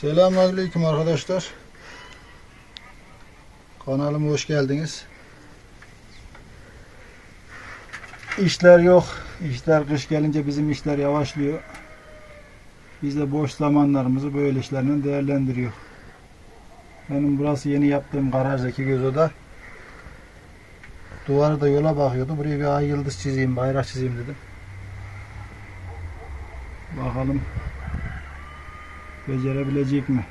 Selamünaleyküm arkadaşlar. Kanalıma hoş geldiniz. İşler yok. İşler kış gelince bizim işler yavaşlıyor. Biz de boş zamanlarımızı böyle işlerle değerlendiriyor. Benim burası yeni yaptığım garajdaki göz oda. Duvarı da yola bakıyordu. Buraya bir ay yıldız çizeyim, bayrak çizeyim dedim. Bakalım becerebilecek mi?